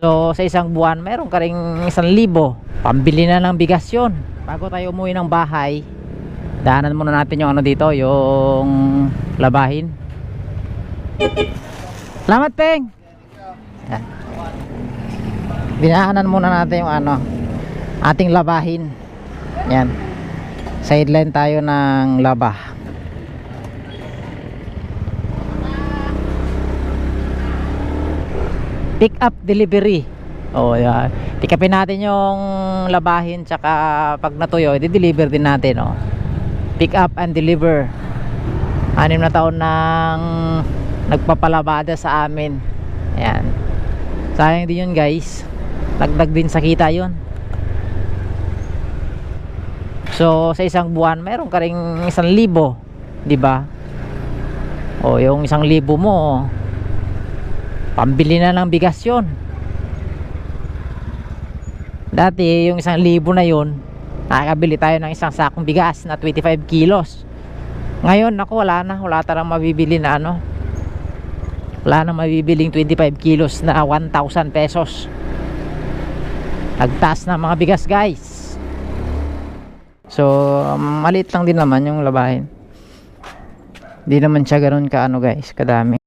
So sa isang buwan, meron ka ring isang libo. Pambili na ng bigas yun. Bago tayo umuwi ng bahay, daanan muna natin yung ano dito, yung labahin. Salamat, Peng! Yan. Dinaanan muna natin yung ano, ating labahin. Yan. Sideline tayo ng laba. Pick up delivery. Oh, yan. Pick upin natin yung labahin tsaka pag natuyo, i-deliver din natin, oh. Pick up and deliver. Anim na taon nang nagpapalabada sa amin. Ayan. Sayang din yun, guys. Dagdag din sa kita yun. So, sa isang buwan, meron ka ring isang libo. ba? O, yung isang libo mo, pambili na ng bigas yun. Dati, yung isang libo na yun, nakakabili tayo ng isang sakong bigas na 25 kilos. Ngayon, ako, wala na. Wala tarang mabibili na ano. Wala na mabibiling 25 kilos na 1,000 pesos. Nagtaas na mga bigas, guys. So, um, maliit lang din naman yung labahin. Hindi naman siya ganoon ka ano guys, kadami.